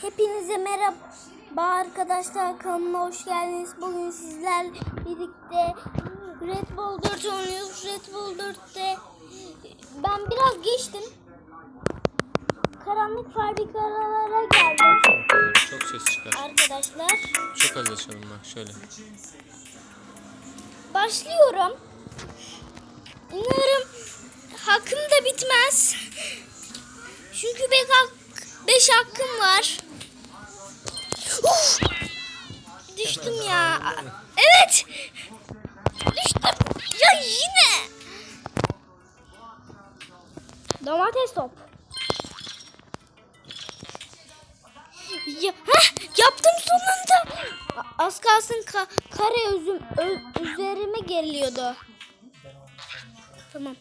Hepinize merhaba arkadaşlar kanalıma hoş geldiniz. Bugün sizlerle birlikte Red Bull 4 oynuyoruz. Red Bull 4'te ben biraz geçtim. Karanlık fabrikalara geldim Çok ses çıkar. arkadaşlar. Çok az açalım bak şöyle. Başlıyorum. Umarım hakkım da bitmez. Çünkü 5 hak, beş hakkım var. Uf! Düştüm ya. Evet. Düştüm. Ya yine. Domates top. Ya, heh, yaptım sonunda. Az kalsın ka- kare özüm ö- üzerime geliyordu. Tamam.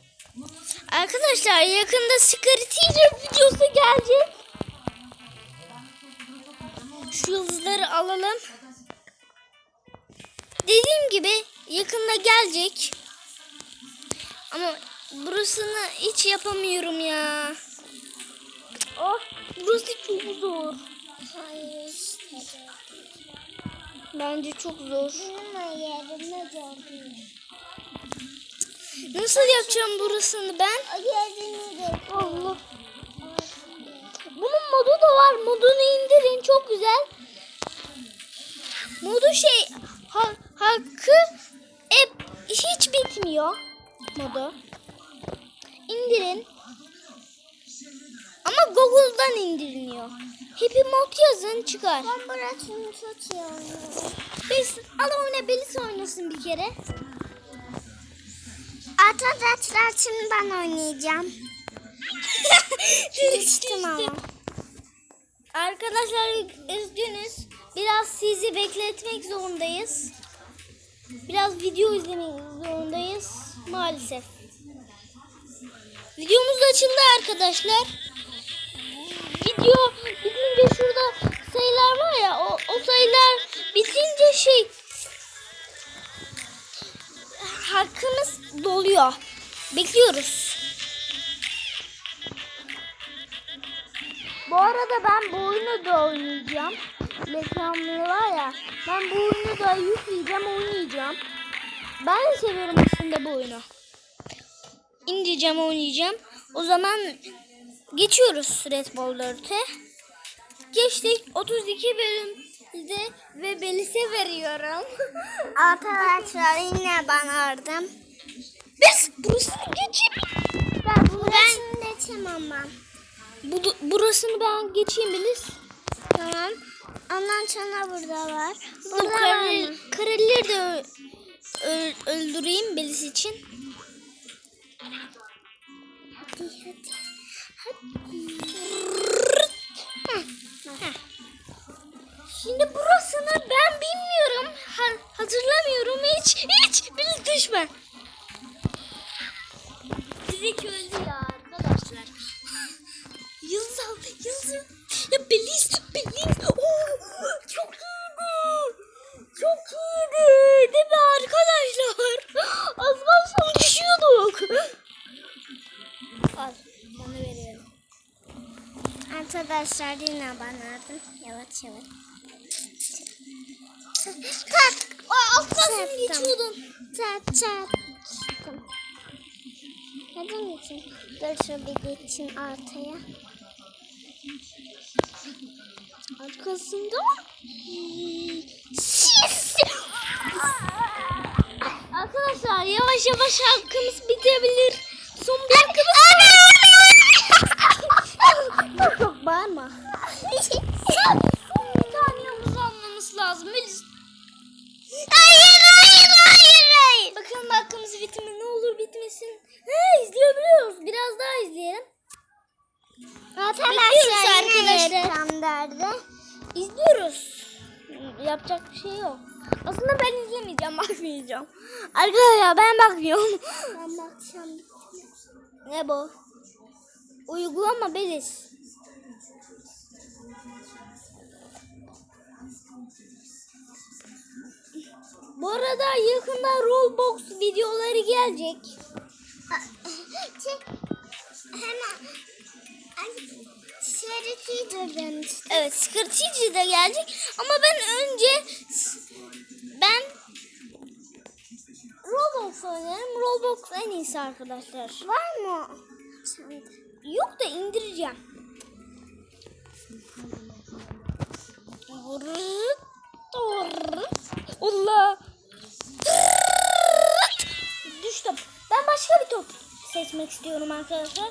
Arkadaşlar yakında Secret videosu gelecek. Alalım. Dediğim gibi yakında gelecek. Ama burasını hiç yapamıyorum ya. Oh, burası çok zor. Bence çok zor. Nasıl yapacağım burasını ben? Allah. Bunun modu da var. Modunu indirin. Çok güzel. Modu şey ha, hakkı hep hiç bitmiyor modu. İndirin. Ama Google'dan indiriliyor. Happy Mod yazın çıkar. Ben burasını tutuyorum. Belis, al oyna Belis oynasın bir kere. Arkadaşlar şimdi ben oynayacağım. Düştüm ama. Arkadaşlar üzgünüz. Biraz sizi bekletmek zorundayız. Biraz video izlemek zorundayız maalesef. Videomuz açıldı arkadaşlar. Video bitince şurada sayılar var ya o, o sayılar bitince şey hakkımız doluyor. Bekliyoruz. Bu arada ben bu oyunu da oynayacağım. Reklamları var ya. Ben bu oyunu da yükleyeceğim, oynayacağım. Ben de seviyorum aslında bu oyunu. İndireceğim, oynayacağım. O zaman geçiyoruz Red Bull 4'e. Geçtik 32 bölümde ve Belis'e veriyorum. Arkadaşlar yine ben aradım. Biz burasını geçeyim. Ben bunu ben Burasını geçemem ben. bu, burasını ben geçeyim Belis. Tamam. Ondan sonra burada var. Bu Burada mı? karelileri de öldüreyim Belis için. Hadi hadi. Şimdi burasını ben bilmiyorum. Ha- hatırlamıyorum hiç. Hiç. Belis düşme. Direkt öldü ya arkadaşlar. Yıldız al. Yıldız. Ya Belis. Arkadaşlar yine ben aradım. Yavaş yavaş. Kalk. Çarptım. geçiyordun. Çat çat. Neden geçeyim? Dur şöyle bir geçeyim ortaya. Arkasında Şiş! Arkadaşlar yavaş yavaş hakkımız bitebilir. Son bir hakkımız Çok çok bağırma. Son bir tane yıldız almamız lazım. Melis. Hayır hayır hayır hayır. Bakalım hakkımız bitimi ne olur bitmesin. He izleyebiliyoruz. Biraz daha izleyelim. Arkadaşlar arkadaşlar. yine. İzliyoruz. Yapacak bir şey yok. Aslında ben izlemeyeceğim, bakmayacağım. Arkadaşlar ben bakmıyorum. Ben bakacağım. ne bu? Uygulama Beliz. Bu arada yakında Roblox videoları gelecek. Hemen. Ben işte. Evet Skirtici de gelecek ama ben önce ben Roblox oynarım. Roblox en iyisi arkadaşlar. Var mı? Yok da indireceğim. Vırrrt. Allah. Düştüm. Ben başka bir top seçmek istiyorum arkadaşlar.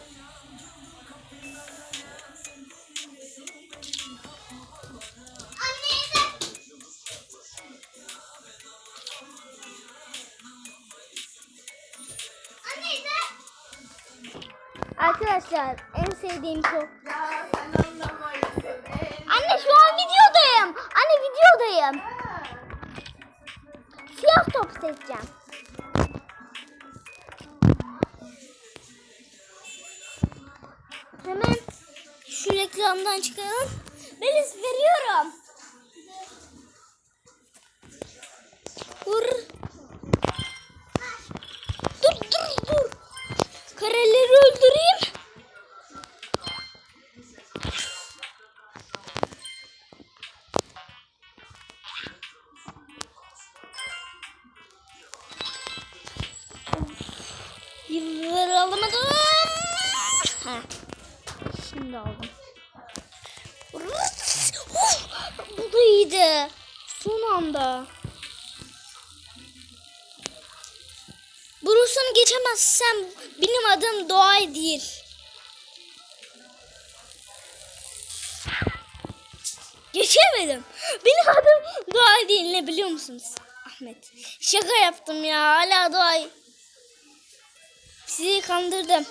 Arkadaşlar en sevdiğim top. Anne şu an videodayım. Anne videodayım. Siyah top seçeceğim. Hemen şu reklamdan çıkalım. Melis veriyorum. Dur. Şimdi aldım. Bu da iyiydi. Son anda. Burasını geçemezsem benim adım Doğay değil. Geçemedim. Benim adım Doğay değil ne biliyor musunuz? Ahmet. Şaka yaptım ya. Hala Doğay. Sizi kandırdım.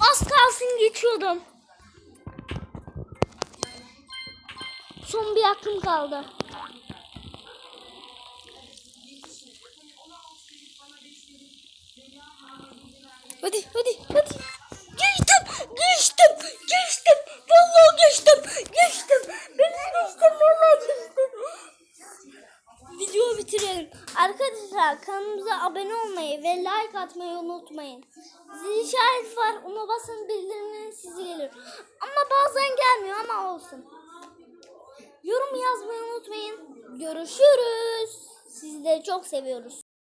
Az kalsın geçiyordum. Son bir hakkım kaldı. Hadi hadi hadi. Geçtim geçtim geçtim. Vallahi geçtim geçtim. Ben geçtim vallahi geçtim. Videoyu bitirelim. Arkadaşlar kanalımıza abone olmayı ve like atmayı unutmayın. Zil işareti var ona basın bildirimleri size gelir. Ama bazen gelmiyor ama olsun. Yorum yazmayı unutmayın. Görüşürüz. Sizleri çok seviyoruz.